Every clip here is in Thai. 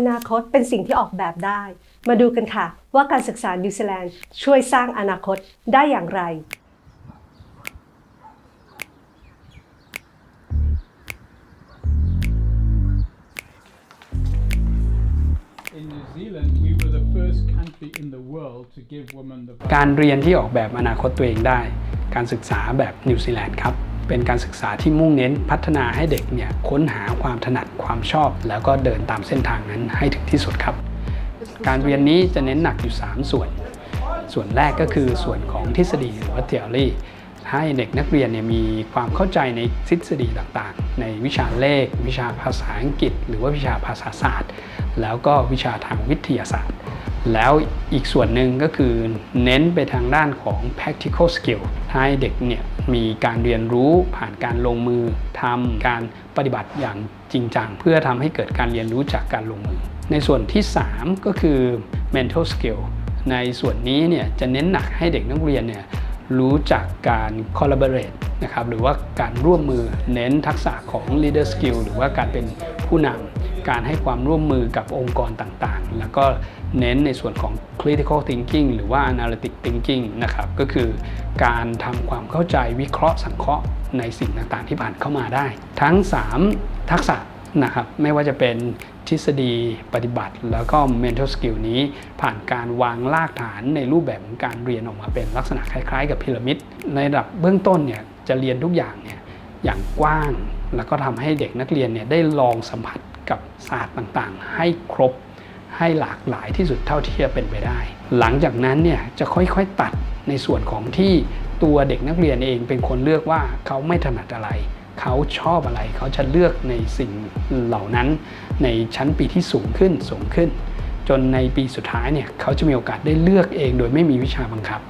อนาคตเป็นสิ่งที่ออกแบบได้ มาดูกันค่ะ ว่าการศึกษานิวซีแลนด์ช่วยสร้างอนาคตได้อย่างไร In New Zealand, we were the first country in the world to give women the การเรียนที่ออกแบบอนาคตตัวเองได้ การศึกษาแบบนิวซีแลนด์ครับ เป็นการศึกษาที่มุ่งเน้นพัฒนาให้เด็กเนี่ยค้นหาความถนัดความชอบ แล้วก็เดินตามเส้นทางนั้นให้ถึงที่สุดครับ การเรียนนี้จะเน้นหนักอยู่ 3 ส่วน ส่วนแรกก็คือส่วนของทฤษฎีหรือว่า theory ให้เด็กนักเรียนเนี่ยมีความเข้าใจในทฤษฎีต่างๆ ในวิชาเลข วิชาภาษาอังกฤษ หรือว่าวิชาภาษาศาสตร์ แล้วก็วิชาทางวิทยาศาสตร์ แล้วอีกส่วนหนึ่งก็คือเน้นไปทางด้านของ practical skill ให้เด็กเนี่ยมีการเรียนรู้ผ่านการลงมือทำการปฏิบัติอย่างจริงจัง เพื่อทำให้เกิดการเรียนรู้จากการลงมือ ในส่วนที่ 3 ก็คือ mental skill ในส่วนนี้เนี่ยจะเน้นหนักให้เด็กนักเรียนเนี่ยรู้จักการ collaborate นะครับหรือว่าการร่วมมือเน้นทักษะของ leader skill หรือว่าการเป็นผู้นำ การให้ความร่วมมือกับองค์กรต่างๆ แล้วก็เน้นในส่วนของ critical thinking หรือว่า analytic thinking นะครับ ก็คือการทำความเข้าใจวิเคราะห์สังเคราะห์ในสิ่งต่างๆ ที่ผ่านเข้ามาได้ ทั้ง 3 ทักษะนะครับ ไม่ว่าจะเป็นทฤษฎีปฏิบัติ แล้วก็ mental skill นี้ผ่านการวางรากฐานในรูปแบบของการเรียนออกมาเป็นลักษณะคล้ายๆ กับพีระมิด ในระดับเบื้องต้นเนี่ยจะเรียนทุกอย่างเนี่ยอย่างกว้าง แล้วก็ทำให้เด็กนักเรียนเนี่ยได้ลองสัมผัส กับศาสตร์ต่างๆ ให้ครบให้หลากหลายที่สุดเท่าที่จะเป็นไปได้ หลังจากนั้นเนี่ยจะค่อยๆตัดในส่วนของที่ตัวเด็กนักเรียนเองเป็นคนเลือกว่าเขาไม่ถนัดอะไร เขาชอบอะไร เขาจะเลือกในสิ่งเหล่านั้น ในชั้นปีที่สูงขึ้นสูงขึ้น จนในปีสุดท้ายเนี่ยเขาจะมีโอกาสได้เลือกเองโดยไม่มีวิชาบังคับ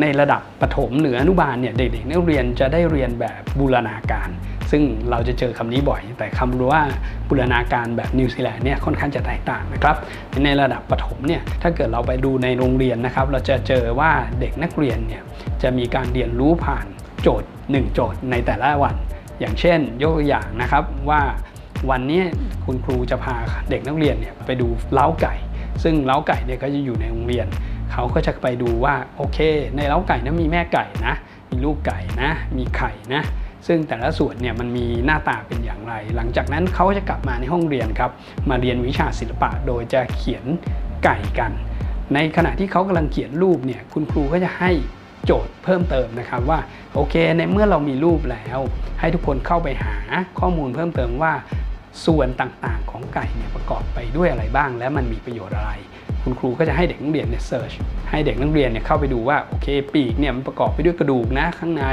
ในระดับประถมหรืออนุบาลเนี่ยเด็กๆนักเรียนจะได้เรียนแบบบูรณาการ ซึ่งเราจะเจอคำนี้บ่อย แต่คำว่าบูรณาการแบบนิวซีแลนด์เนี่ยค่อนข้างจะแตกต่างนะครับ ในระดับประถมเนี่ยถ้าเกิดเราไปดูในโรงเรียนนะครับ เราจะเจอว่าเด็กนักเรียนเนี่ยจะมีการเรียนรู้ผ่านโจทย์ 1 โจทย์ในแต่ละวัน อย่างเช่น ยกตัวอย่างนะครับว่าวันนี้คุณครูจะพาเด็กนักเรียนเนี่ยไปดูเล้าไก่ ซึ่งเล้าไก่เนี่ยก็จะอยู่ในโรงเรียน เขาก็จะไปดูว่าโอเค ในเล้าไก่นะมีแม่ไก่นะ มีลูกไก่นะ มีไข่นะ ซึ่งแต่ละส่วนเนี่ยมันมีหน้าตาเป็นอย่างไร หลังจากนั้นเขาจะกลับมาในห้องเรียนครับ มาเรียนวิชาศิลปะโดยจะเขียนไก่กัน ในขณะที่เขากำลังเขียนรูปเนี่ยคุณครูก็จะให้โจทย์เพิ่มเติมนะครับว่าโอเค ในเมื่อเรามีรูปแล้ว ให้ทุกคนเข้าไปหาข้อมูลเพิ่มเติมว่าส่วนต่างๆของไก่เนี่ยประกอบไปด้วยอะไรบ้าง และมันมีประโยชน์อะไร คุณครูก็จะให้เด็กนักเรียนเนี่ยเซิร์ชให้เด็กนักเรียนเนี่ยเข้าไปดูว่าโอเคปีกเนี่ยมันประกอบไปด้วยกระดูกนะข้างใน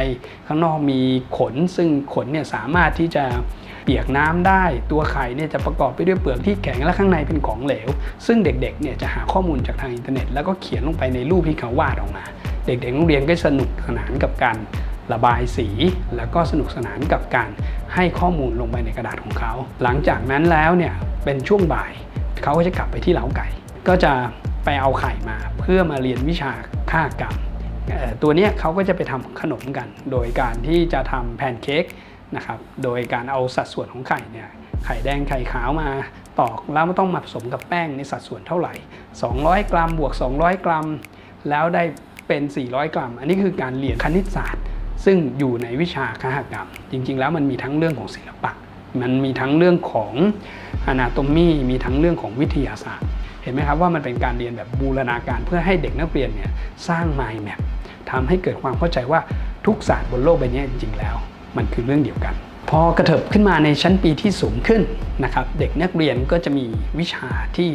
ข้างนอกมีขน ซึ่งขนเนี่ยสามารถที่จะเปียกน้ำได้ตัวไข่เนี่ยจะประกอบไปด้วยเปลือกที่แข็งและข้างในเป็นของเหลว ซึ่งเด็กๆเนี่ยจะหาข้อมูลจากทางอินเทอร์เน็ต แล้วก็เขียนลงไปในรูปที่เขาวาดออกมา เด็กๆนักเรียนก็สนุกสนานกับการระบายสี แล้วก็สนุกสนานกับการให้ข้อมูลลงไปในกระดาษของเขา หลังจากนั้นแล้วเนี่ยเป็นช่วงบ่าย เขาก็จะกลับไปที่เล้าไก่ ก็จะไปเอาไข่มาเพื่อมาเรียนวิชาฆ่ากรรมตัวนี้เขาก็จะไปทำขนมกัน โดยการที่จะทำแพนเค้กนะครับ โดยการเอาสัดส่วนของไข่เนี่ย ไข่แดงไข่ขาวมาตอกแล้วมันต้องมาผสมกับแป้งในสัดส่วนเท่าไหร่ 200 กรัมบวก 200 กรัม แล้วได้เป็น 400 กรัม อันนี้คือการเรียนคณิตศาสตร์ ซึ่งอยู่ในวิชาคหกรรม จริง ๆ แล้วมันมีทั้งเรื่องของศิลปะ มันมีทั้งเรื่องของ anatomy มีทั้งเรื่องของวิทยาศาสตร์ เห็นไหมครับว่ามันเป็นการเรียนแบบบูรณาการเพื่อให้เด็กนักเรียนเนี่ยสร้าง mind map ทำให้เกิดความเข้าใจว่าทุกศาสตร์บนโลกใบนี้จริงๆแล้ว มันคือเรื่องเดียวกัน พอกระเถิบขึ้นมาในชั้นปีที่สูงขึ้นนะครับเด็กนักเรียนก็จะมีวิชาที่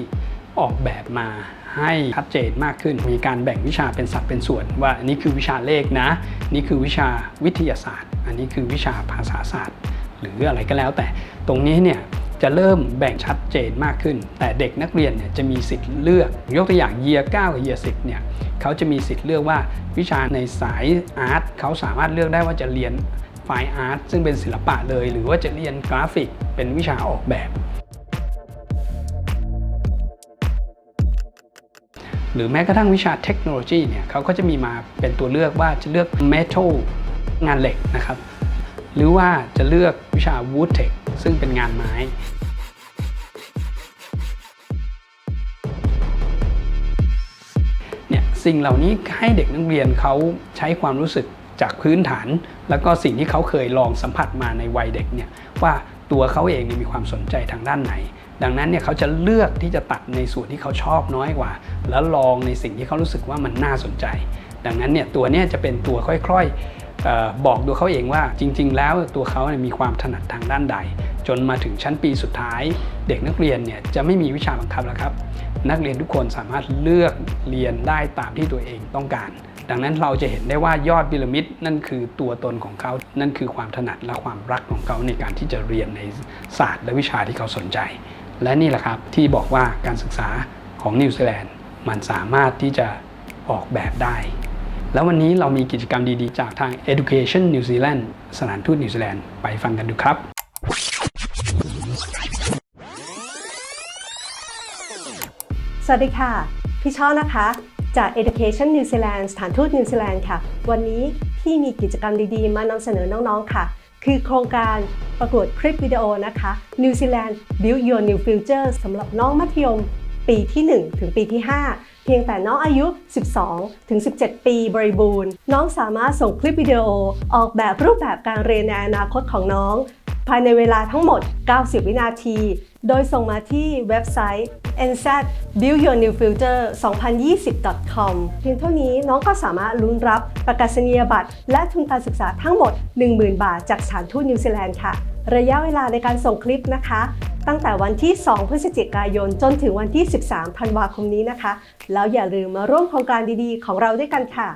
ออกแบบมาให้ชัดเจนมากขึ้น มีการแบ่งวิชาเป็นสัดเป็นส่วน ว่าอันนี้คือวิชาเลขนะ นี่คือวิชาวิทยาศาสตร์ อันนี้คือวิชาภาษาศาสตร์ หรืออะไรก็แล้วแต่ตรงนี้เนี่ย จะเริ่มแบ่งชัดเจนมากขึ้น แต่เด็กนักเรียนเนี่ยจะมีสิทธิ์เลือก ยกตัวอย่างเยีย9กับเยีย10เนี่ยเขาจะมีสิทธิ์เลือกว่าวิชาในสายอาร์ตเขาสามารถเลือกได้ว่าจะเรียนไฟอาร์ตซึ่งเป็นศิลปะเลย หรือว่าจะเรียนกราฟิกเป็นวิชาออกแบบ หรือแม้กระทั่งวิชาเทคโนโลยีเนี่ยเขาก็จะมีมาเป็นตัวเลือกว่าจะเลือก metal งานเหล็กนะครับ หรือว่าจะเลือกวิชา wood tech ซึ่งเป็นงานไม้เนี่ยสิ่งเหล่านี้ให้เด็กนักเรียนเขาใช้ความรู้สึกจากพื้นฐาน แล้วก็สิ่งที่เขาเคยลองสัมผัสมาในวัยเด็กเนี่ยว่าตัวเขาเองมีความสนใจทางด้านไหน ดังนั้นเนี่ยเขาจะเลือกที่จะตัดในส่วนที่เขาชอบน้อยกว่า แล้วลองในสิ่งที่เขารู้สึกว่ามันน่าสนใจ ดังนั้นเนี่ยตัวนี้จะเป็นตัวค่อยๆ บอกตัวเขาเองว่าจริง ๆ แล้วตัวเขาเมีความถนัดทางด้านใด จนมาถึงชั้นปีสุดท้าย เด็กนักเรียนเนี่ยจะไม่มีวิชาบังคับแล้วครับ นักเรียนทุกคนสามารถเลือกเรียนได้ตามที่ตัวเองต้องการ ดังนั้นเราจะเห็นได้ว่ายอดพีระมิดนั่นคือตัวตนของเขา นั่นคือความถนัดและความรักของเขาในการที่จะเรียนในศาสตร์และวิชาที่เขาสนใจ และนี่แหละครับที่บอกว่าการศึกษาของนิวซีแลนด์มันสามารถที่จะออกแบบได้ แล้ววันนี้เรามีกิจกรรมดีๆ จากทาง Education New Zealand สถานทูตนิวซีแลนด์ไปฟังกันดูครับ สวัสดีค่ะ พี่ช่อนะคะ จาก Education New Zealand สถานทูตนิวซีแลนด์ค่ะ วันนี้พี่มีกิจกรรมดีๆ มานำเสนอน้องๆค่ะ คือโครงการประกวดคลิปวิดีโอนะคะ New Zealand Build Your New Future สำหรับน้องมัธยม ปีที่ 1 ถึงปีที่ 5 เพียงแต่น้องอายุ 12 ถึง 17 ปีบริบูรณ์ น้องสามารถส่งคลิปวิดีโอออกแบบรูปแบบการเรียนในอนาคตของน้อง ภายในเวลาทั้งหมด 90 วินาที โดยส่งมาที่เว็บไซต์ nz build your new future 2020 com เพียงเท่านี้น้องก็สามารถลุ้นรับประกาศนียบัตร และทุนการศึกษาทั้งหมด 10,000 บาท จากสถานทูตนิวซีแลนด์ค่ะ ระยะเวลาในการส่งคลิปนะคะ ตั้งแต่วันที่ 2 พฤศจิกายน จนถึงวันที่ 13 ธันวาคมนี้นะคะ แล้วอย่าลืมมาร่วมโครงการดีๆ ของเราด้วยกันค่ะ